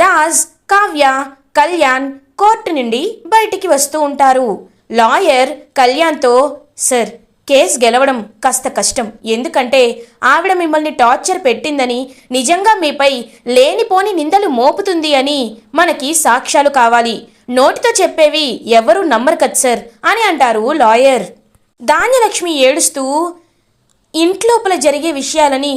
Raj Kavya Kalyan court నుండి బయటికి వస్తూ ఉంటారు. లాయర్ కళ్యాణ్తో సార్ కేస్ గెలవడం కాస్త కష్టం. ఎందుకంటే ఆవిడ మిమ్మల్ని టార్చర్ పెట్టిందని నిజంగా మీపై లేనిపోని నిందలు మోపుతుంది అని మనకి సాక్ష్యాలు కావాలి. నోటితో చెప్పేవి ఎవరూ నమ్మరు కదా సార్ అని అంటారు లాయర్. ధాన్యలక్ష్మి ఏడుస్తూ ఇంట్లోపల జరిగే విషయాలని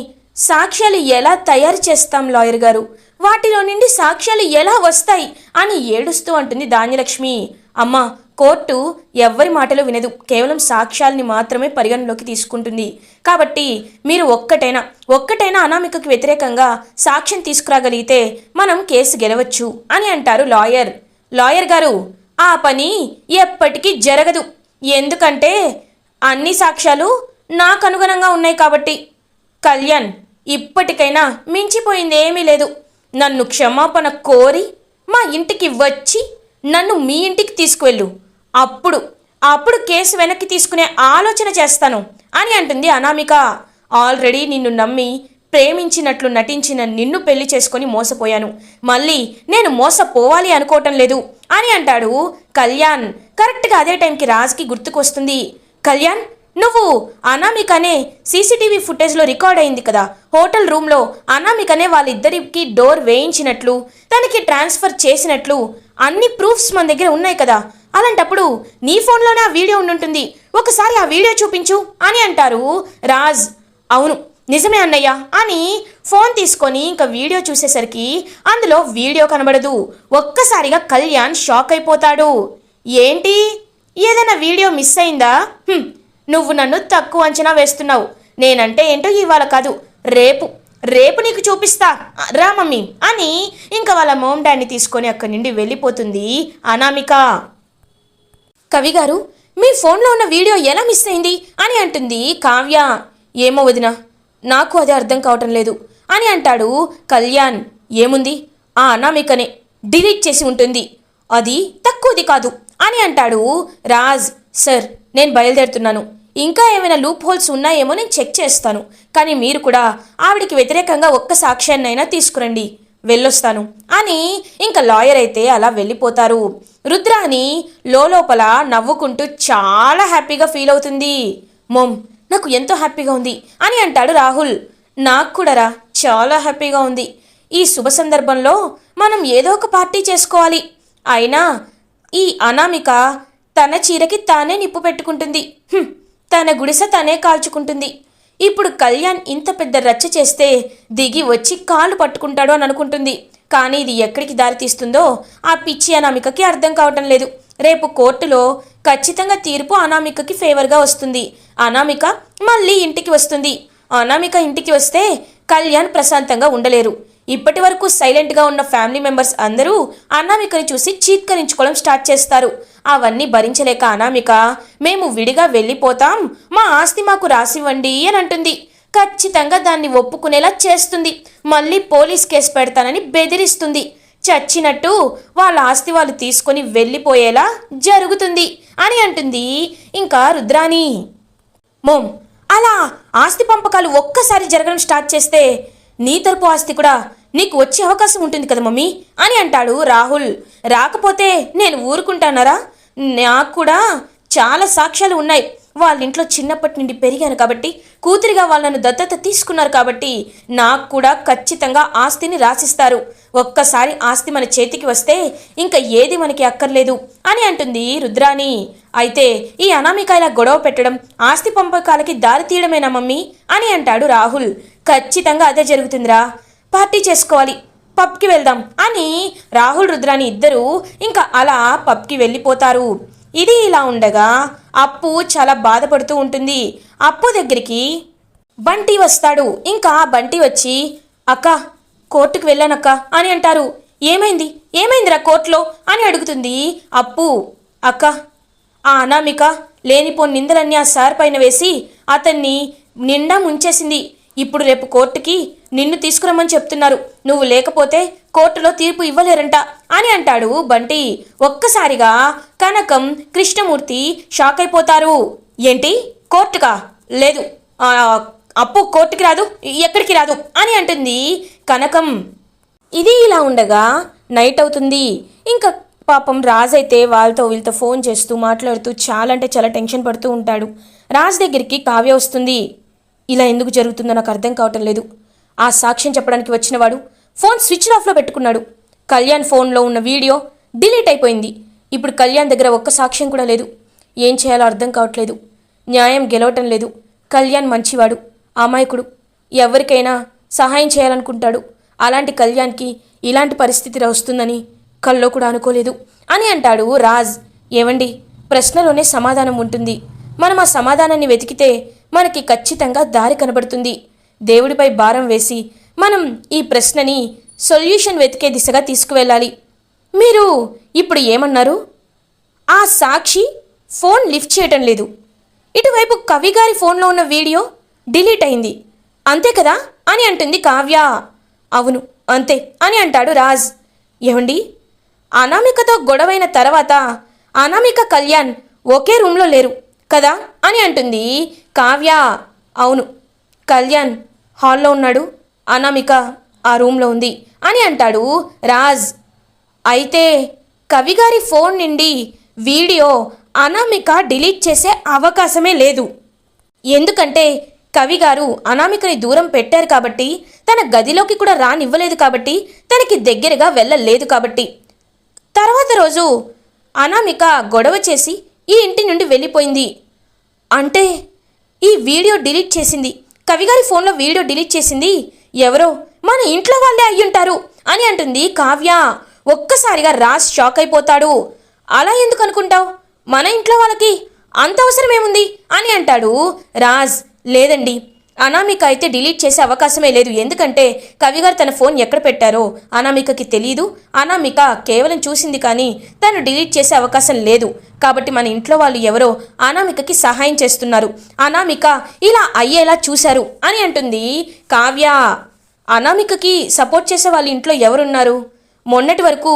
సాక్ష్యాలు ఎలా తయారు చేస్తాం లాయర్ గారు? వాటిలో నుండి సాక్ష్యాలు ఎలా వస్తాయి అని ఏడుస్తూ అంటుంది ధాన్యలక్ష్మి. అమ్మ కోర్టు ఎవ్వరి మాటలు వినదు. కేవలం సాక్ష్యాల్ని మాత్రమే పరిగణలోకి తీసుకుంటుంది. కాబట్టి మీరు ఒక్కటైనా ఒక్కటైనా అనామికకు వ్యతిరేకంగా సాక్ష్యం తీసుకురాగలిగితే మనం కేసు గెలవచ్చు అని అంటారు లాయర్. లాయర్ గారు ఆ పని ఎప్పటికీ జరగదు. ఎందుకంటే అన్ని సాక్ష్యాలు నాకు అనుగుణంగా ఉన్నాయి కాబట్టి. కళ్యాణ్ ఇప్పటికైనా మించిపోయింది ఏమీ లేదు. నన్ను క్షమాపణ కోరి మా ఇంటికి వచ్చి నన్ను మీ ఇంటికి తీసుకువెళ్ళు. అప్పుడు అప్పుడు కేసు వెనక్కి తీసుకునే ఆలోచన చేస్తాను అని అంటుంది అనామిక. ఆల్రెడీ నిన్ను నమ్మి ప్రేమించినట్లు నటించిన నిన్ను పెళ్ళి చేసుకొని మోసపోయాను. మళ్ళీ నేను మోసపోవాలి అనుకోవటం లేదు అని అంటాడు కళ్యాణ్. కరెక్ట్గా అదే టైంకి రాజ్కి గుర్తుకొస్తుంది. కళ్యాణ్ నువ్వు అనామికనే సీసీటీవీ ఫుటేజ్లో రికార్డ్ అయింది కదా. హోటల్ రూమ్లో అనామికనే వాళ్ళిద్దరికి డోర్ వేయించినట్లు తనకి ట్రాన్స్ఫర్ చేసినట్లు అన్ని ప్రూఫ్స్ మన దగ్గర ఉన్నాయి కదా. అలాంటప్పుడు నీ ఫోన్లోనే ఆ వీడియో ఉండుంటుంది. ఒకసారి ఆ వీడియో చూపించు అని అంటారు రాజ్. అవును నిజమే అన్నయ్య. అని ఫోన్ తీసుకొని ఇంకా వీడియో చూసేసరికి అందులో వీడియో కనబడదు. ఒక్కసారిగా కళ్యాణ్ షాక్ అయిపోతాడు. ఏంటి? ఏదైనా వీడియో మిస్ అయిందా? నువ్వు నన్ను తక్కువ అంచనా వేస్తున్నావు. నేనంటే ఏంటో ఇవాళ కాదు. రేపు. రేపు నీకు చూపిస్తా. రా మమ్మీ. అని ఇంకా వాళ్ళ మోమ్ డాడీని తీసుకొని అక్కడి నుండి వెళ్ళిపోతుంది అనామిక. కవి గారు మీ ఫోన్లో ఉన్న వీడియో ఎలా మిస్ అయింది? అని అంటుంది కావ్య. ఏమో వదిన నాకు అది అర్థం కావటం లేదు. అని అంటాడు కళ్యాణ్. ఏముంది? ఆ అనామికనే డిలీట్ చేసి ఉంటుంది. అది తక్కువది కాదు. అని అంటాడు రాజ్. సార్ నేను బయలుదేరుతున్నాను. ఇంకా ఏమైనా లూప్ హోల్స్ ఉన్నాయేమో నేను చెక్ చేస్తాను. కానీ మీరు కూడా ఆవిడికి వ్యతిరేకంగా ఒక్క సాక్ష్యాన్నైనా తీసుకురండి. వెళ్ళొస్తాను. అని ఇంకా లాయర్ అయితే అలా వెళ్ళిపోతారు. రుద్రాని లోపల నవ్వుకుంటూ చాలా హ్యాపీగా ఫీల్ అవుతుంది. మొమ్ నాకు ఎంతో హ్యాపీగా ఉంది అని అంటాడు రాహుల్. నాకు కూడా రా చాలా హ్యాపీగా ఉంది. ఈ శుభ సందర్భంలో మనం ఏదో ఒక పార్టీ చేసుకోవాలి. అయినా ఈ అనామిక తన చీరకి తానే నిప్పు పెట్టుకుంటుంది. తన గుడిసె తనే కాల్చుకుంటుంది. ఇప్పుడు కళ్యాణ్ ఇంత పెద్ద రచ్చ చేస్తే దిగి వచ్చి కాళ్ళు పట్టుకుంటాడు అని అనుకుంటుంది. కానీ ఇది ఎక్కడికి దారితీస్తుందో ఆ పిచ్చి అనామికకి అర్థం కావటం లేదు. రేపు కోర్టులో ఖచ్చితంగా తీర్పు అనామికకి ఫేవర్గా వస్తుంది. అనామిక మళ్ళీ ఇంటికి వస్తుంది. అనామిక ఇంటికి వస్తే కళ్యాణ్ ప్రశాంతంగా ఉండలేరు. ఇప్పటి వరకు సైలెంట్గా ఉన్న ఫ్యామిలీ మెంబర్స్ అందరూ అనామికని చూసి చీత్కరించుకోవడం స్టార్ట్ చేస్తారు. అవన్నీ భరించలేక అనామిక మేము విడిగా వెళ్ళిపోతాం మా ఆస్తి మాకు రాసివ్వండి అని అంటుంది. ఖచ్చితంగా దాన్ని ఒప్పుకునేలా చేస్తుంది. మళ్ళీ పోలీస్ కేసు పెడతానని బెదిరిస్తుంది. చచ్చినట్టు వాళ్ళ ఆస్తి వాళ్ళు తీసుకొని వెళ్ళిపోయేలా జరుగుతుంది అని అంటుంది. ఇంకా రుద్రాణి మోమ్ అలా ఆస్తి పంపకాలు ఒక్కసారి జరగడం స్టార్ట్ చేస్తే నీ తరపు ఆస్తి కూడా నీకు వచ్చే అవకాశం ఉంటుంది కదా మమ్మీ అని అంటాడు రాహుల్. రాకపోతే నేను ఊరుకుంటానరా? నాకు కూడా చాలా సాక్ష్యాలు ఉన్నాయి. వాళ్ళ ఇంట్లో చిన్నప్పటి నుండి పెరిగాను కాబట్టి కూతురిగా వాళ్ళను దత్తత తీసుకున్నారు కాబట్టి నాకు కూడా ఖచ్చితంగా ఆస్తిని రాసిస్తారు. ఒక్కసారి ఆస్తి మన చేతికి వస్తే ఇంకా ఏది మనకి అక్కర్లేదు అని అంటుంది రుద్రాణి. అయితే ఈ అనామిక ఇలా గొడవ పెట్టడం ఆస్తి పంపకాలకి దారి తీయడమేనా మమ్మీ అని అంటాడు రాహుల్. ఖచ్చితంగా అదే జరుగుతుందిరా. పార్టీ చేసుకోవాలి. పబ్కి వెళ్దాం అని రాహుల్ రుద్రాని ఇద్దరూ ఇంకా అలా పబ్కి వెళ్ళిపోతారు. ఇది ఇలా ఉండగా అప్పు చాలా బాధపడుతూ ఉంటుంది. అప్పు దగ్గరికి బంటి వస్తాడు. ఇంకా బంటి వచ్చి అక్క కోర్టుకు వెళ్ళానక్క అని అంటారు. ఏమైంది? ఏమైందిరా కోర్టులో? అని అడుగుతుంది అప్పు. అక్క ఆ అనామిక లేనిపో నిందలన్నీ ఆ సార్ పైన వేసి అతన్ని నిండా ముంచేసింది. ఇప్పుడు రేపు కోర్టుకి నిన్ను తీసుకురమ్మని చెప్తున్నారు. నువ్వు లేకపోతే కోర్టులో తీర్పు ఇవ్వలేరంట అని అంటాడు బంటి. ఒక్కసారిగా కనకం కృష్ణమూర్తి షాక్ అయిపోతారు. ఏంటి? కోర్టుకా? లేదు. అప్పు కోర్టుకి రాదు ఎక్కడికి రాదు అని అంటుంది కనకం. ఇది ఇలా ఉండగా నైట్ అవుతుంది. ఇంకా పాపం రాజ్ అయితే వాళ్ళతో వీళ్ళతో ఫోన్ చేస్తూ మాట్లాడుతూ చాలా అంటే చాలా టెన్షన్ పడుతూ ఉంటాడు. రాజ్ దగ్గరికి కావ్య వస్తుంది. ఇలా ఎందుకు జరుగుతుందో నాకు అర్థం కావటం లేదు. ఆ సాక్ష్యం చెప్పడానికి వచ్చినవాడు ఫోన్ స్విచ్ ఆఫ్లో పెట్టుకున్నాడు. కళ్యాణ్ ఫోన్లో ఉన్న వీడియో డిలీట్ అయిపోయింది. ఇప్పుడు కళ్యాణ్ దగ్గర ఒక్క సాక్ష్యం కూడా లేదు. ఏం చేయాలో అర్థం కావట్లేదు. న్యాయం గెలవటం లేదు. కళ్యాణ్ మంచివాడు అమాయకుడు. ఎవరికైనా సహాయం చేయాలనుకుంటాడు. అలాంటి కళ్యాణ్కి ఇలాంటి పరిస్థితి వస్తుందని కల్లో కూడా అనుకోలేదు. అని అంటాడు రాజ్. ఏవండి? ప్రశ్నలోనే సమాధానం ఉంటుంది. మనం ఆ సమాధానాన్ని వెతికితే మనకి ఖచ్చితంగా దారి కనబడుతుంది. దేవుడిపై భారం వేసి మనం ఈ ప్రశ్నని సొల్యూషన్ వెతికే దిశగా తీసుకువెళ్ళాలి. మీరు ఇప్పుడు ఏమన్నారు? ఆ సాక్షి ఫోన్ లిఫ్ట్ చేయటం లేదు. ఇటువైపు కవి గారి ఫోన్లో ఉన్న వీడియో డిలీట్ అయింది. అంతే కదా? అని అంటుంది కావ్య. అవును అంతే అని అంటాడు రాజ్. ఏమండి? అనామికతో గొడవైన తర్వాత అనామిక కళ్యాణ్ ఒకే రూమ్లో లేరు కదా? అని అంటుంది. కావ్య అవును కళ్యాణ్ హాల్లో ఉన్నాడు అనామిక ఆ రూమ్లో ఉంది అని అంటాడు రాజ్. అయితే కవిగారి ఫోన్ నుండి వీడియో అనామిక డిలీట్ చేసే అవకాశమే లేదు. ఎందుకంటే కవిగారు అనామికని దూరం పెట్టారు కాబట్టి తన గదిలోకి కూడా రానివ్వలేదు కాబట్టి తనకి దగ్గరగా వెళ్ళలేదు కాబట్టి. తర్వాత రోజు అనామిక గొడవ చేసి ఈ ఇంటి నుండి వెళ్ళిపోయింది. అంటే ఈ వీడియో డిలీట్ చేసింది. కవిగారి ఫోన్లో వీడియో డిలీట్ చేసింది ఎవరో? మన ఇంట్లో వాళ్ళే అయ్యుంటారు అని అంటుంది కావ్య. ఒక్కసారిగా రాజ్ షాక్ అయిపోతాడు. అలా ఎందుకు అనుకుంటావు? మన ఇంట్లో వాళ్ళకి అంత అవసరం ఏముంది అని అంటాడు రాజ్. లేదండి అనామిక అయితే డిలీట్ చేసే అవకాశమే లేదు. ఎందుకంటే కవిగారు తన ఫోన్ ఎక్కడ పెట్టారో అనామికకి తెలియదు అనామిక కేవలం చూసింది కానీ తను డిలీట్ చేసే అవకాశం లేదు. కాబట్టి మన ఇంట్లో వాళ్ళు ఎవరో అనామికకి సహాయం చేస్తున్నారు. అనామిక ఇలా అయ్యేలా చూశారు అని అంటుంది కావ్య. అనామికకి సపోర్ట్ చేసే వాళ్ళ ఇంట్లో ఎవరున్నారు? మొన్నటి వరకు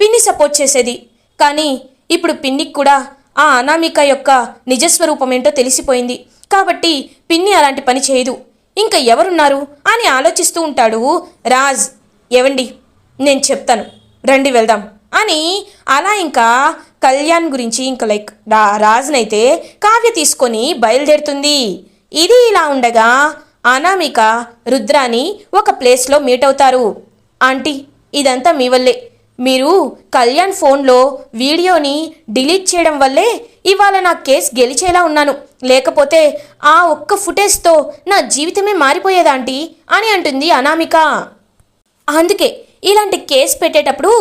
పిన్ని సపోర్ట్ చేసేది. కానీ ఇప్పుడు పిన్నికి కూడా ఆ అనామిక యొక్క నిజస్వరూపం ఏంటో తెలిసిపోయింది. కాబట్టి పిన్ని అలాంటి పని చేయదు. ఇంకా ఎవరున్నారు? అని ఆలోచిస్తూ ఉంటాడు రాజ్. ఏవండి? నేను చెప్తాను. రండి వెళ్దాం. అని అలా ఇంకా కళ్యాణ్ గురించి ఇంకా లైక్ రా రాజునైతే కావ్య తీసుకొని బయలుదేరుతుంది. ఇది ఇలా ఉండగా అనామిక రుద్రాని ఒక ప్లేస్లో మీట్ అవుతారు. ఆంటీ ఇదంతా మీ వల్లే. మీరు కళ్యాణ్ ఫోన్లో వీడియోని డిలీట్ చేయడం వల్లే ఇవాళ నా కేసు గెలిచేలా ఉన్నాను. లేకపోతే ఆ ఒక్క ఫుటేజ్తో నా జీవితమే మారిపోయేదా ఆంటీ? అని అంటుంది అనామిక. అందుకే ఇలాంటి కేసు పెట్టేటప్పుడు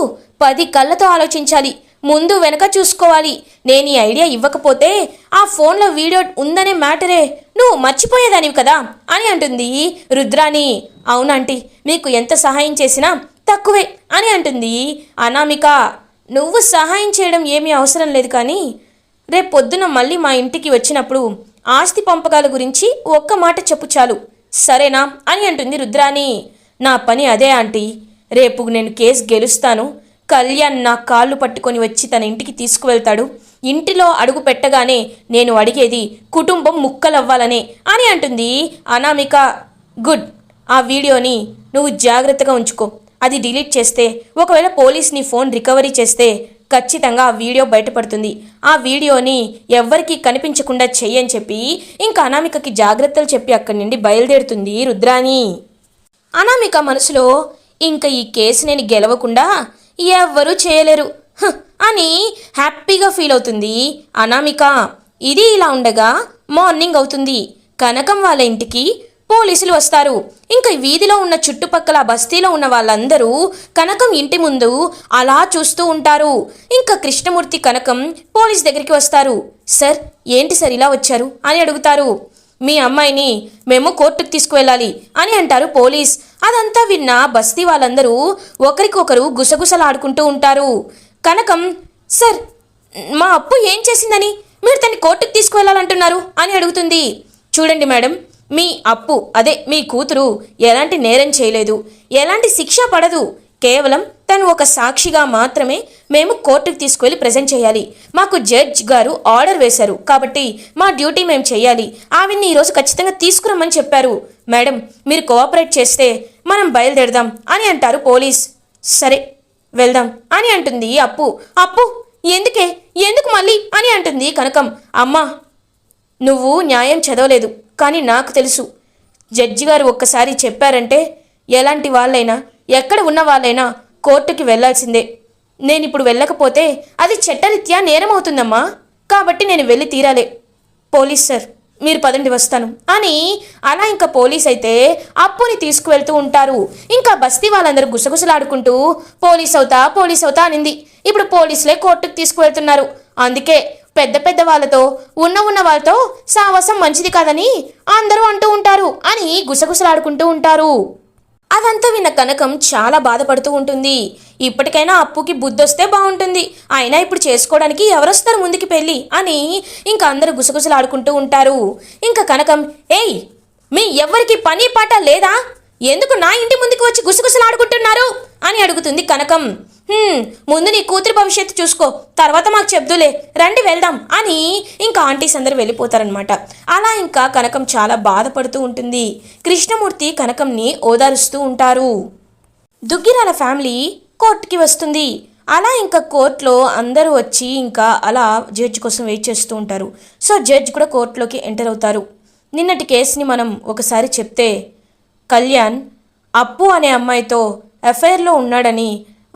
పది కళ్ళతో ఆలోచించాలి. ముందు వెనక చూసుకోవాలి. నేను ఈ ఐడియా ఇవ్వకపోతే ఆ ఫోన్లో వీడియో ఉందనే మ్యాటరే నువ్వు మర్చిపోయేదానివి కదా? అని అంటుంది రుద్రాణి. అవునంటీ మీకు ఎంత సహాయం చేసినా తక్కువే అని అంటుంది అనామిక. నువ్వు సహాయం చేయడం ఏమీ అవసరం లేదు కానీ రేపు పొద్దున మళ్ళీ మా ఇంటికి వచ్చినప్పుడు ఆస్తి పంపకాల గురించి ఒక్క మాట చెప్పు చాలు. సరేనా? అని అంటుంది రుద్రాని నా పని అదే ఆంటీ. రేపు నేను కేసు గెలుస్తాను. కళ్యాణ్ నా కాళ్ళు పట్టుకొని వచ్చి తన ఇంటికి తీసుకువెళ్తాడు. ఇంటిలో అడుగు పెట్టగానే నేను అడిగేది కుటుంబం ముక్కలవ్వాలనే అని అంటుంది. అనామిక గుడ్. ఆ వీడియోని నువ్వు జాగ్రత్తగా ఉంచుకో. అది డిలీట్ చేస్తే ఒకవేళ పోలీస్ నీ ఫోన్ రికవరీ చేస్తే ఖచ్చితంగా ఆ వీడియో బయటపడుతుంది. ఆ వీడియోని ఎవ్వరికీ కనిపించకుండా చెయ్యని చెప్పి ఇంకా అనామికకి జాగ్రత్తలు చెప్పి అక్కడి నుండి బయలుదేరుతుంది రుద్రాని అనామిక మనసులో ఇంకా ఈ కేసు నేను గెలవకుండా ఎవ్వరూ చేయలేరు. అని హ్యాపీగా ఫీల్ అవుతుంది అనామిక. ఇది ఇలా ఉండగా మార్నింగ్ అవుతుంది. కనకం వాళ్ళ ఇంటికి పోలీసులు వస్తారు. ఇంకా వీధిలో ఉన్న చుట్టుపక్కల బస్తీలో ఉన్న వాళ్ళందరూ కనకం ఇంటి ముందు అలా చూస్తూ ఉంటారు. ఇంకా కృష్ణమూర్తి కనకం పోలీస్ దగ్గరికి వస్తారు. సార్ ఏంటి సార్ ఇలా వచ్చారు? అని అడుగుతారు. మీ అమ్మాయిని మేము కోర్టుకు తీసుకువెళ్ళాలి అని అంటారు పోలీస్. అదంతా విన్న బస్తీ వాళ్ళందరూ ఒకరికొకరు గుసగుసలాడుకుంటూ ఉంటారు. కనకం సార్ మా అప్పు ఏం చేసిందని? మీరు తన్ని కోర్టుకు తీసుకువెళ్ళాలంటున్నారు అని అడుగుతుంది. చూడండి మేడం మీ అప్పు అదే మీ కూతురు ఎలాంటి నేరం చేయలేదు. ఎలాంటి శిక్ష పడదు. కేవలం తను ఒక సాక్షిగా మాత్రమే మేము కోర్టుకు తీసుకువెళ్ళి ప్రజెంట్ చేయాలి. మాకు జడ్జ్ గారు ఆర్డర్ వేశారు. కాబట్టి మా డ్యూటీ మేము చేయాలి. ఆవిడ్ని ఈరోజు ఖచ్చితంగా తీసుకురమ్మని చెప్పారు. మేడం మీరు కోఆపరేట్ చేస్తే మనం బయలుదేరదాం అని అంటారు పోలీస్. సరే వెళ్దాం అని అంటుంది అప్పు. అప్పు? ఎందుకే? ఎందుకు మళ్ళీ? అని అంటుంది కనకం. అమ్మా నువ్వు న్యాయం చదవలేదు కానీ నాకు తెలుసు. జడ్జి గారు ఒక్కసారి చెప్పారంటే ఎలాంటి వాళ్ళైనా ఎక్కడ ఉన్న వాళ్ళైనా కోర్టుకి వెళ్ళాల్సిందే నేను ఇప్పుడు వెళ్ళకపోతే అది చట్టరీత్యా నేరం అవుతుందమ్మా కాబట్టి నేను వెళ్ళి తీరాలే. పోలీస్ సార్ మీరు పదండి వస్తాను. అని అలా ఇంకా పోలీస్ అయితే అప్పుని తీసుకువెళ్తూ ఉంటారు. ఇంకా బస్తీ వాళ్ళందరూ గుసగుసలాడుకుంటూ పోలీస్ అవుతా పోలీస్ అవుతా అనింది. ఇప్పుడు పోలీసులే కోర్టుకు తీసుకువెళ్తున్నారు. అందుకే పెద్ద పెద్ద వాళ్ళతో ఉన్న ఉన్న వాళ్ళతో సాహసం మంచిది కాదని అందరూ అంటూ ఉంటారు అని గుసగుసలాడుకుంటూ ఉంటారు. అదంతా విన్న కనకం చాలా బాధపడుతూ ఉంటుంది. ఇప్పటికైనా అప్పుకి బుద్ధొస్తే బాగుంటుంది. అయినా ఇప్పుడు చేసుకోవడానికి ఎవరొస్తారు ముందుకి పెళ్ళి అని ఇంకా అందరూ గుసగుసలాడుకుంటూ ఉంటారు. ఇంకా కనకం ఏయ్ మీ ఎవ్వరికి పని పాట లేదా? ఎందుకు నా ఇంటి ముందుకు వచ్చి గుసగుసలాడుకుంటున్నారు? అని అడుగుతుంది కనకం. ముందు నీ కూతురి భవిష్యత్తు చూసుకో తర్వాత మాకు చెప్దులే రండి వెళ్దాం అని ఇంకా ఆంటీస్ అందరు వెళ్ళిపోతారనమాట అలా ఇంకా కనకం చాలా బాధపడుతూ ఉంటుంది. కృష్ణమూర్తి కనకంని ఓదారుస్తూ ఉంటారు. దుగ్గిరాల ఫ్యామిలీ కోర్టుకి వస్తుంది. అలా ఇంకా కోర్టులో అందరూ వచ్చి ఇంకా అలా జడ్జి కోసం వెయిట్ చేస్తూ ఉంటారు. సో జడ్జ్ కూడా కోర్టులోకి ఎంటర్ అవుతారు. నిన్నటి కేసుని మనం ఒకసారి చెప్తే కళ్యాణ్ అప్పు అనే అమ్మాయితో అఫైర్లో ఉన్నాడని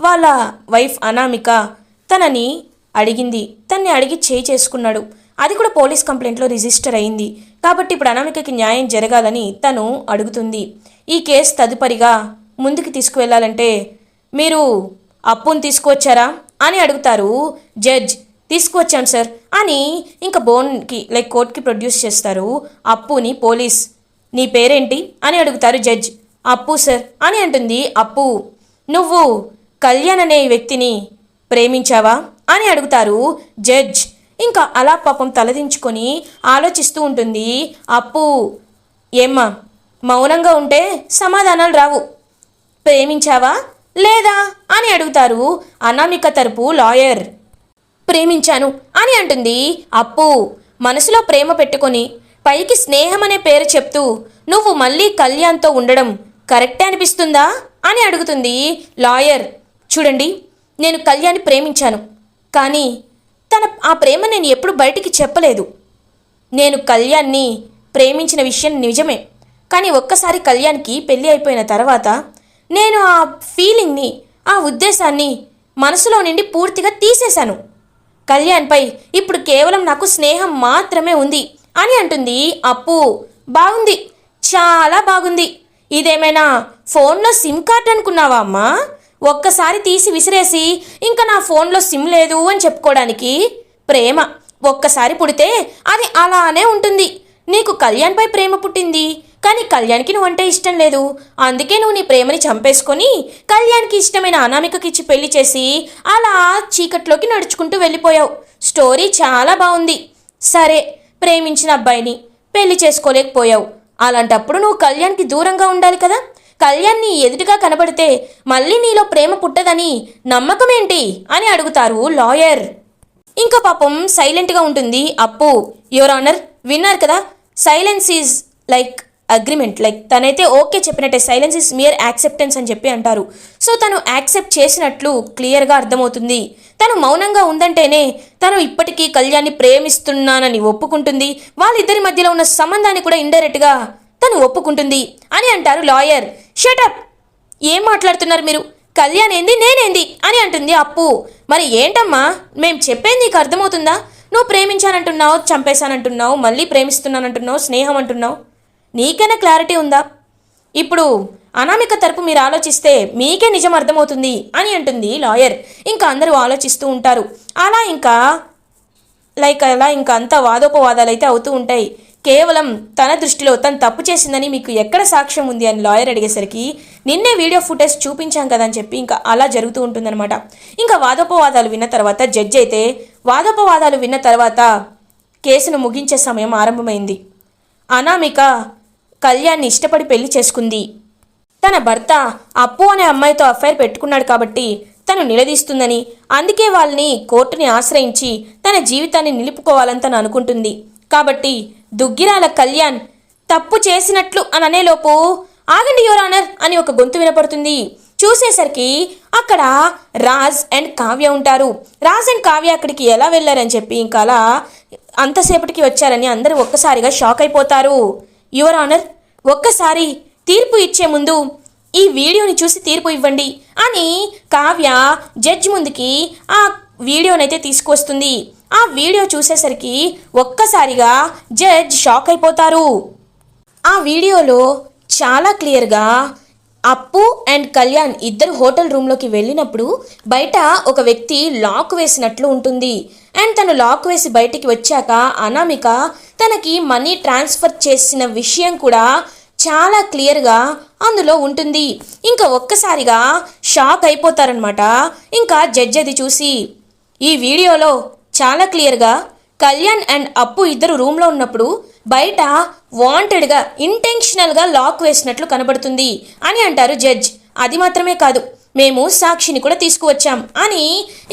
వాళ్ళ వైఫ్ అనామిక తనని అడిగింది. తన్ని అడిగి చేయి చేసుకున్నాడు. అది కూడా పోలీస్ కంప్లైంట్లో రిజిస్టర్ అయింది. కాబట్టి ఇప్పుడు అనామికకి న్యాయం జరగాలని తను అడుగుతుంది. ఈ కేసు తదుపరిగా ముందుకు తీసుకువెళ్ళాలంటే మీరు అప్పుని తీసుకువచ్చారా అని అడుగుతారు జడ్జ్. తీసుకువచ్చాను సార్ అని ఇంకా బోన్కి లైక్ కోర్టుకి ప్రొడ్యూస్ చేస్తారు అప్పుని పోలీస్. నీ పేరేంటి అని అడుగుతారు జడ్జ్. అప్పు సార్. అని అంటుంది. అప్పు. నువ్వు కళ్యాణ్ అనే వ్యక్తిని ప్రేమించావా? అని అడుగుతారు జడ్జ్. ఇంకా అలా పాపం తలదించుకొని ఆలోచిస్తూ ఉంటుంది. అప్పు. ఏమ్మా మౌనంగా ఉంటే సమాధానాలు రావు. ప్రేమించావా లేదా? అని అడుగుతారు అనామిక తరపు లాయర్. ప్రేమించాను అని అంటుంది. అప్పు. మనసులో ప్రేమ పెట్టుకొని పైకి స్నేహం అనే పేరు చెప్తూ నువ్వు మళ్ళీ కళ్యాణ్తో ఉండడం కరెక్టే అనిపిస్తుందా అని అడుగుతుంది లాయర్. చూడండి నేను కళ్యాణ్ని ప్రేమించాను. కానీ తన ఆ ప్రేమ నేను ఎప్పుడు బయటికి చెప్పలేదు. నేను కళ్యాణ్ని ప్రేమించిన విషయం నిజమే. కానీ ఒక్కసారి కళ్యాణ్కి పెళ్ళి అయిపోయిన తర్వాత నేను ఆ ఫీలింగ్ని ఆ ఉద్దేశాన్ని మనసులో నుండి పూర్తిగా తీసేశాను. కళ్యాణ్పై ఇప్పుడు కేవలం నాకు స్నేహం మాత్రమే ఉంది అని అంటుంది. అప్పు బాగుంది. చాలా బాగుంది. ఇదేమైనా ఫోన్లో సిమ్ కార్డ్ అనుకున్నావా అమ్మా? ఒక్కసారి తీసి విసిరేసి ఇంకా నా ఫోన్లో సిమ్ లేదు అని చెప్పుకోవడానికి ప్రేమ. ఒక్కసారి పుడితే అది అలానే ఉంటుంది. నీకు కళ్యాణ్పై ప్రేమ పుట్టింది. కానీ కళ్యాణ్కి నువ్వంటే ఇష్టం లేదు. అందుకే నువ్వు నీ ప్రేమని చంపేసుకొని కళ్యాణ్కి ఇష్టమైన అనామికకి ఇచ్చి పెళ్ళి చేసి అలా చీకట్లోకి నడుచుకుంటూ వెళ్ళిపోయావు. స్టోరీ చాలా బాగుంది. సరే ప్రేమించిన అబ్బాయిని పెళ్ళి చేసుకోలేకపోయావు. అలాంటప్పుడు నువ్వు కళ్యాణ్కి దూరంగా ఉండాలి కదా. కళ్యాణ్ నీ ఎదుటిగా కనబడితే మళ్ళీ నీలో ప్రేమ పుట్టదని నమ్మకం ఏంటి అని అడుగుతారు లాయర్. ఇంకా పాపం సైలెంట్గా ఉంటుంది అప్పు. యువర్ ఆనర్ విన్నారు కదా? Silence is like agreement like తనైతే ఓకే చెప్పినట్టే సైలెన్స్ ఇస్ మియర్ యాక్సెప్టెన్స్ అని చెప్పి అంటారు. సో తను యాక్సెప్ట్ చేసినట్లు క్లియర్గా అర్థమవుతుంది. తను మౌనంగా ఉందంటేనే తను ఇప్పటికీ కళ్యాణ్ని ప్రేమిస్తున్నానని ఒప్పుకుంటుంది. వాళ్ళిద్దరి మధ్యలో ఉన్న సంబంధాన్ని కూడా ఇండైరెక్ట్గా తను ఒప్పుకుంటుంది అని అంటారు లాయర్ షటప్ ఏం మాట్లాడుతున్నారు మీరు? కళ్యాణ్ ఏంది? నేనేంది? అని అంటుంది అప్పు. మరి ఏంటమ్మా? మేం చెప్పేది నీకు అర్థమవుతుందా? నువ్వు ప్రేమించానంటున్నావు చంపేశానంటున్నావు మళ్ళీ ప్రేమిస్తున్నానంటున్నావు స్నేహం అంటున్నావు. నీకైనా క్లారిటీ ఉందా? ఇప్పుడు అనామిక తరపు మీరు ఆలోచిస్తే మీకే నిజం అర్థమవుతుంది అని అంటుంది లాయర్. ఇంకా అందరూ ఆలోచిస్తూ ఉంటారు. అలా ఇంకా లైక్ అలా ఇంకా అంతా వాదోపవాదాలు అయితే అవుతూ ఉంటాయి. కేవలం తన దృష్టిలో తను తప్పు చేసిందని మీకు ఎక్కడ సాక్ష్యం ఉంది అని లాయర్ అడిగేసరికి నిన్నే వీడియో ఫుటేజ్ చూపించాం కదా అని చెప్పి ఇంకా అలా జరుగుతూ ఉంటుందన్నమాట. ఇంకా వాదోపవాదాలు విన్న తర్వాత జడ్జి అయితే వాదోపవాదాలు విన్న తర్వాత కేసును ముగించే సమయం ఆరంభమైంది. అనామిక కళ్యాణ్ని ఇష్టపడి పెళ్ళి చేసుకుంది. తన భర్త అప్పు అనే అమ్మాయితో అఫైర్ పెట్టుకున్నాడు కాబట్టి తను నిలదీస్తుందని అందుకే వాళ్ళని కోర్టుని ఆశ్రయించి తన జీవితాన్ని నిలుపుకోవాలని తను అనుకుంటుంది. కాబట్టి దుగ్గిరాల కళ్యాణ్ తప్పు చేసినట్లు అని అనేలోపు ఆగండి యువర్ ఆనర్ అని ఒక గొంతు వినపడుతుంది. చూసేసరికి అక్కడ రాజ్ అండ్ కావ్య ఉంటారు. రాజ్ అండ్ కావ్య అక్కడికి ఎలా వెళ్ళారని చెప్పి ఇంకా అలా అంతసేపటికి వచ్చారని అందరూ ఒక్కసారిగా షాక్ అయిపోతారు. యువర్ ఆనర్ ఒక్కసారి తీర్పు ఇచ్చే ముందు ఈ వీడియోని చూసి తీర్పు ఇవ్వండి అని కావ్య జడ్జ్ ముందుకి ఆ వీడియోనైతే తీసుకొస్తుంది ఆ వీడియో చూసేసరికి ఒక్కసారిగా జడ్జ్ షాక్ అయిపోతారు. ఆ వీడియోలో చాలా క్లియర్గా అప్పు అండ్ కళ్యాణ్ ఇద్దరు హోటల్ రూమ్లోకి వెళ్ళినప్పుడు బయట ఒక వ్యక్తి లాక్ వేసినట్లు ఉంటుంది. అండ్ తను లాక్ వేసి బయటికి వచ్చాక అనామిక తనకి మనీ ట్రాన్స్ఫర్ చేసిన విషయం కూడా చాలా క్లియర్గా అందులో ఉంటుంది. ఇంకా ఒక్కసారిగా షాక్ అయిపోతారనమాట ఇంకా జడ్జ్ అది చూసి ఈ వీడియోలో చాలా క్లియర్గా కళ్యాణ్ అండ్ అప్పు ఇద్దరు రూమ్లో ఉన్నప్పుడు బయట వాంటెడ్గా ఇంటెన్షనల్గా లాక్ వేసినట్లు కనబడుతుంది అని అంటారు జడ్జ్ అది మాత్రమే కాదు మేము సాక్షిని కూడా తీసుకువచ్చాం అని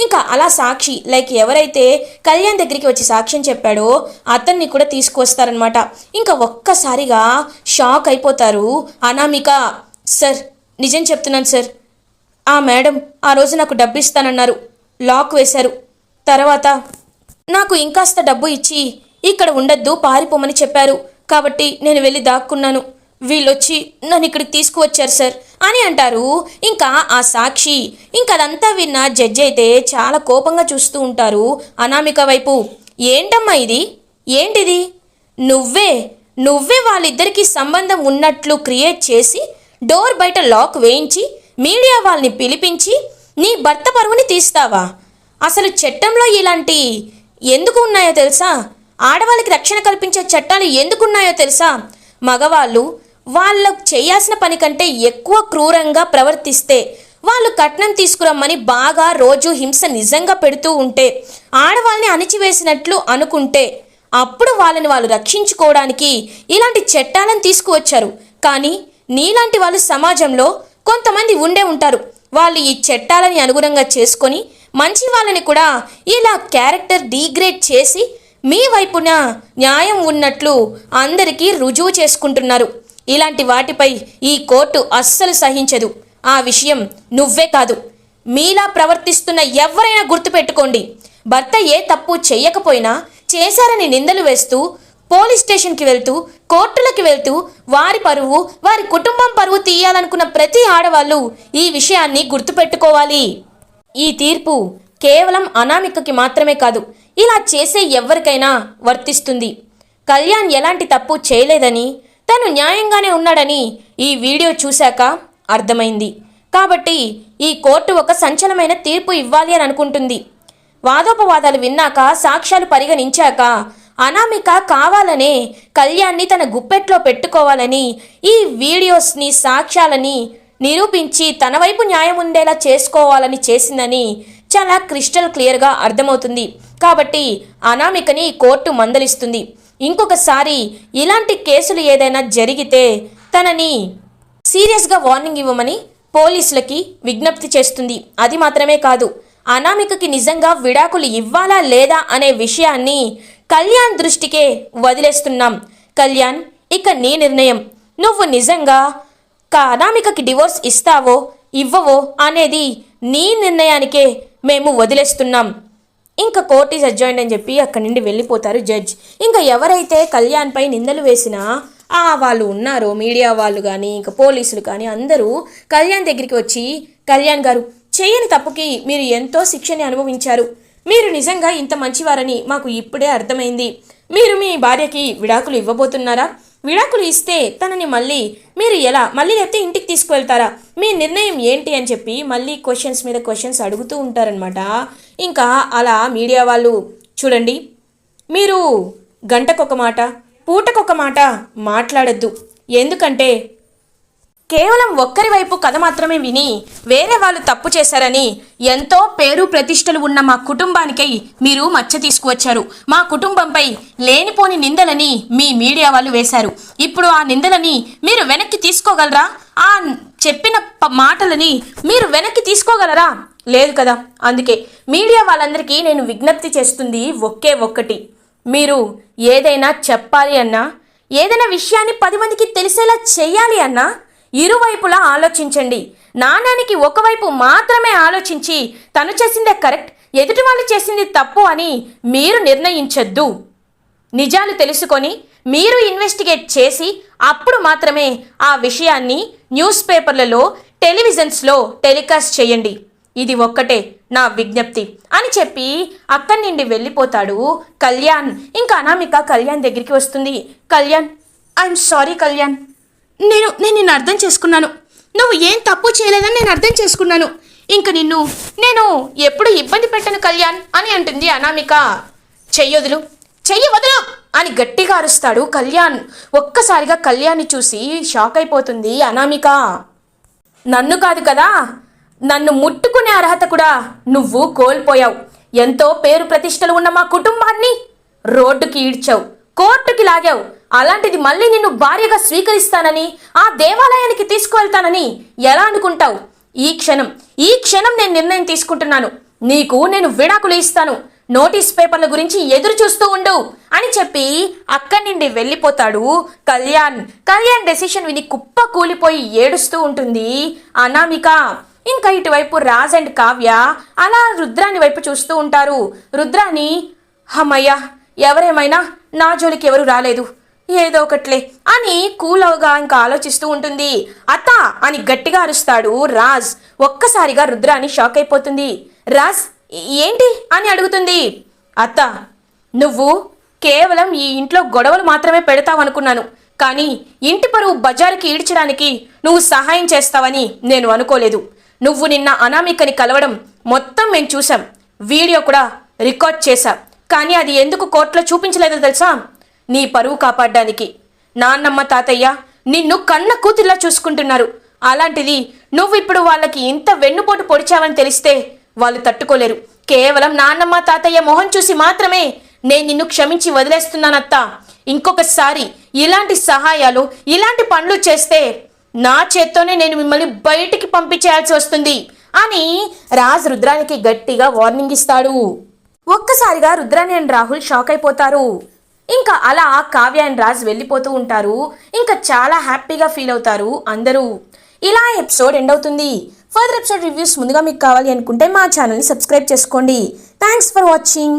ఇంకా అలా సాక్షి లైక్ ఎవరైతే కళ్యాణ్ దగ్గరికి వచ్చి సాక్ష్యం చెప్పాడో అతన్ని కూడా తీసుకువస్తారనమాట ఇంకా ఒక్కసారిగా షాక్ అయిపోతారు అనామిక. సార్ నిజం చెప్తున్నాను సార్. ఆ మేడం ఆ రోజు నాకు డబ్బు ఇస్తానన్నారు లాక్ వేశారు. తర్వాత నాకు ఇంకాస్త డబ్బు ఇచ్చి ఇక్కడ ఉండద్దు పారిపోమని చెప్పారు. కాబట్టి నేను వెళ్ళి దాక్కున్నాను. వీళ్ళొచ్చి నన్ను ఇక్కడికి తీసుకువచ్చారు సార్. అని అంటారు. ఇంకా ఆ సాక్షి ఇంకా అదంతా విన్న జడ్జి అయితే చాలా కోపంగా చూస్తూ ఉంటారు అనామిక వైపు. ఏంటమ్మా ఇది? ఏంటిది? నువ్వే నువ్వే వాళ్ళిద్దరికీ సంబంధం ఉన్నట్లు క్రియేట్ చేసి డోర్ బయట లాక్ వేయించి మీడియా వాళ్ళని పిలిపించి నీ భర్త పరువుని తీస్తావా? అసలు చట్టంలో ఇలాంటి ఎందుకు ఉన్నాయో తెలుసా? ఆడవాళ్ళకి రక్షణ కల్పించే చట్టాలు ఎందుకు ఉన్నాయో తెలుసా? మగవాళ్ళు వాళ్ళకు చేయాల్సిన పని కంటే ఎక్కువ క్రూరంగా ప్రవర్తిస్తే వాళ్ళు కట్నం తీసుకురమ్మని బాగా రోజు హింస నిజంగా పెడుతూ ఉంటే ఆడవాళ్ళని అణిచివేసినట్లు అనుకుంటే అప్పుడు వాళ్ళని వాళ్ళు రక్షించుకోవడానికి ఇలాంటి చట్టాలను తీసుకువచ్చారు. కానీ నీలాంటి వాళ్ళు సమాజంలో కొంతమంది ఉండే ఉంటారు. వాళ్ళు ఈ చట్టాలని అనుగుణంగా చేసుకొని మంచి వాళ్ళని కూడా ఇలా క్యారెక్టర్ డీగ్రేడ్ చేసి మీ వైపున న్యాయం ఉన్నట్లు అందరికీ రుజువు చేసుకుంటున్నారు. ఇలాంటి వాటిపై ఈ కోర్టు అస్సలు సహించదు. ఆ విషయం నువ్వే కాదు. మీలా ప్రవర్తిస్తున్న ఎవరైనా గుర్తుపెట్టుకోండి. భర్త ఏ తప్పు చెయ్యకపోయినా చేశారని నిందలు వేస్తూ పోలీస్ స్టేషన్కి వెళ్తూ కోర్టులకు వెళ్తూ వారి పరువు వారి కుటుంబం పరువు తీయాలనుకున్న ప్రతి ఆడవాళ్ళు ఈ విషయాన్ని గుర్తుపెట్టుకోవాలి. ఈ తీర్పు కేవలం అనామికకి మాత్రమే కాదు ఇలా చేసే ఎవరికైనా వర్తిస్తుంది. కళ్యాణ్ ఎలాంటి తప్పు చేయలేదని తను న్యాయంగానే ఉన్నాడని ఈ వీడియో చూశాక అర్థమైంది. కాబట్టి ఈ కోర్టు ఒక సంచలమైన తీర్పు ఇవ్వాలి అని అనుకుంటుంది. వాదోపవాదాలు విన్నాక సాక్ష్యాలు పరిగణించాక అనామిక కావాలనే కళ్యాణ్ని తన గుప్పెట్లో పెట్టుకోవాలని ఈ వీడియోస్ని సాక్ష్యాలని నిరూపించి తన వైపు న్యాయం ఉండేలా చేసుకోవాలని చేసిందని చాలా క్రిస్టల్ క్లియర్గా అర్థమవుతుంది. కాబట్టి అనామికని కోర్టు మందలిస్తుంది. ఇంకొకసారి ఇలాంటి కేసులు ఏదైనా జరిగితే తనని సీరియస్గా వార్నింగ్ ఇవ్వమని పోలీసులకి విజ్ఞప్తి చేస్తుంది. అది మాత్రమే కాదు అనామికకి నిజంగా విడాకులు ఇవ్వాలా లేదా అనే విషయాన్ని కళ్యాణ్ దృష్టికే వదిలేస్తున్నాం. కళ్యాణ్ ఇక నీ నిర్ణయం. నువ్వు నిజంగా అనామికకి డివోర్స్ ఇస్తావో ఇవ్వవో అనేది నీ నిర్ణయానికే మేము వదిలేస్తున్నాం. ఇంకా కోర్ట్ ఈజ్ అడ్జాయింట్ అని చెప్పి అక్కడి నుండి వెళ్ళిపోతారు జడ్జ్ ఇంకా ఎవరైతే కళ్యాణ్పై నిందలు వేసినా ఆ వాళ్ళు ఉన్నారో మీడియా వాళ్ళు కానీ ఇంకా పోలీసులు కానీ అందరూ కళ్యాణ్ దగ్గరికి వచ్చి కళ్యాణ్ గారు చేయని తప్పుకి మీరు ఎంతో శిక్షని అనుభవించారు. మీరు నిజంగా ఇంత మంచివారని మాకు ఇప్పుడే అర్థమైంది. మీరు మీ భార్యకి విడాకులు ఇవ్వబోతున్నారా? విడాకులు ఇస్తే తనని మళ్ళీ మీరు ఎలా? మళ్ళీ లేకపోతే ఇంటికి తీసుకువెళ్తారా? మీ నిర్ణయం ఏంటి అని చెప్పి మళ్ళీ క్వశ్చన్స్ మీద క్వశ్చన్స్ అడుగుతూ ఉంటారనమాట ఇంకా అలా మీడియా వాళ్ళు చూడండి మీరు గంటకొక మాట పూటకొక మాట మాట్లాడద్దు. ఎందుకంటే కేవలం ఒక్కరి వైపు కథ మాత్రమే విని వేరే వాళ్ళు తప్పు చేశారని ఎంతో పేరు ప్రతిష్టలు ఉన్న మా కుటుంబానికై మీరు మచ్చ తీసుకువచ్చారు. మా కుటుంబంపై లేనిపోని నిందలని మీ మీడియా వాళ్ళు వేశారు. ఇప్పుడు ఆ నిందలని మీరు వెనక్కి తీసుకోగలరా? ఆ చెప్పిన మాటలని మీరు వెనక్కి తీసుకోగలరా? లేదు కదా. అందుకే మీడియా వాళ్ళందరికీ నేను విజ్ఞప్తి చేస్తుంది ఒకే ఒక్కటి. మీరు ఏదైనా చెప్పాలి అన్నా ఏదైనా విషయాన్ని పది మందికి తెలిసేలా చేయాలి అన్నా ఇరువైపులా ఆలోచించండి. నాణానికి ఒకవైపు మాత్రమే ఆలోచించి తను చేసిందే కరెక్ట్ ఎదుటి వాళ్ళు చేసింది తప్పు అని మీరు నిర్ణయించొద్దు. నిజాలు తెలుసుకొని మీరు ఇన్వెస్టిగేట్ చేసి అప్పుడు మాత్రమే ఆ విషయాన్ని న్యూస్ పేపర్లలో టెలివిజన్స్లో టెలికాస్ట్ చేయండి. ఇది ఒక్కటే నా విజ్ఞప్తి. అని చెప్పి అక్కడి నుండి వెళ్ళిపోతాడు కళ్యాణ్. ఇంకా అనామిక కళ్యాణ్ దగ్గరికి వస్తుంది. Kalyan I'm sorry Kalyan. నేను నేను నిన్ను అర్థం చేసుకున్నాను. నువ్వు ఏం తప్పు చేయలేదని నేను అర్థం చేసుకున్నాను. ఇంక నిన్ను నేను ఎప్పుడు ఇబ్బంది పెట్టను కళ్యాణ్ అని అంటుంది అనామిక. చెయ్యొదులు చెయ్యి వదులు అని గట్టిగా అరుస్తాడు కళ్యాణ్. ఒక్కసారిగా కళ్యాణ్ని చూసి షాక్ అయిపోతుంది అనామిక. నన్ను కాదు కదా నన్ను ముట్టుకునే అర్హత కూడా నువ్వు కోల్పోయావు. ఎంతో పేరు ప్రతిష్టలు ఉన్న మా కుటుంబాన్ని రోడ్డుకి ఈడ్చావు కోర్టుకి లాగావు. అలాంటిది మళ్ళీ నిన్ను భార్యగా స్వీకరిస్తానని ఆ దేవాలయానికి తీసుకువెళ్తానని ఎలా అనుకుంటావు? ఈ క్షణం ఈ క్షణం నేను నిర్ణయం తీసుకుంటున్నాను. నీకు నేను విడాకులు ఇస్తాను. నోటీస్ పేపర్ల గురించి ఎదురు చూస్తూ ఉండు అని చెప్పి అక్కడి నుండి వెళ్ళిపోతాడు కళ్యాణ్. కళ్యాణ్ డెసిషన్ విని కుప్ప కూలిపోయి ఏడుస్తూ ఉంటుంది. అనామిక ఇంకా ఇటువైపు రాజ్ అండ్ కావ్య అలా రుద్రాని వైపు చూస్తూ ఉంటారు. రుద్రాని హమయ్య ఎవరేమైనా నా జోలికి ఎవరు రాలేదు. ఏదో ఒకట్లే అని కూలవగా ఇంకా ఆలోచిస్తూ ఉంటుంది. అత్త అని గట్టిగా అరుస్తాడు రాజ్. ఒక్కసారిగా రుద్రాని షాక్ అయిపోతుంది. రాజ్ ఏంటి అని అడుగుతుంది. అత్త నువ్వు కేవలం ఈ ఇంట్లో గొడవలు మాత్రమే పెడతావనుకున్నాను. కానీ ఇంటి పరువు బజారుకి ఈడ్చడానికి నువ్వు సహాయం చేస్తావని నేను అనుకోలేదు. నువ్వు నిన్న అనామికని కలవడం మొత్తం మేము చూసాం వీడియో కూడా రికార్డ్ చేశా. కానీ అది ఎందుకు కోర్టులో చూపించలేదో తెలుసా? నీ పరువు కాపాడడానికి. నాన్నమ్మ తాతయ్య నిన్ను కన్న కూతుర్లా చూసుకుంటున్నారు. అలాంటిది నువ్వు ఇప్పుడు వాళ్ళకి ఇంత వెన్నుపోటు పొడిచావని తెలిస్తే వాళ్ళు తట్టుకోలేరు. కేవలం నాన్నమ్మ తాతయ్య మొహం చూసి మాత్రమే నేను నిన్ను క్షమించి వదిలేస్తున్నానత్తా. ఇంకొకసారి ఇలాంటి సహాయాలు ఇలాంటి పనులు చేస్తే నా చేత్తోనే నేను మిమ్మల్ని బయటికి పంపించేయాల్సి వస్తుంది అని రాజ్ రుద్రానికి గట్టిగా వార్నింగ్ ఇస్తాడు. ఒక్కసారిగా రుద్రాని అండ్ రాహుల్ షాక్ అయిపోతారు. ఇంకా అలా కావ్య అండ్ రాజ్ వెళ్ళిపోతూ ఉంటారు. ఇంకా చాలా హ్యాపీగా ఫీల్ అవుతారు అందరూ. ఇలా ఎపిసోడ్ ఎండ్ అవుతుంది. ఫర్దర్ ఎపిసోడ్ రివ్యూస్ ముందుగా మీకు కావాలి అనుకుంటే మా ఛానల్ని సబ్స్క్రైబ్ చేసుకోండి. Thanks for watching.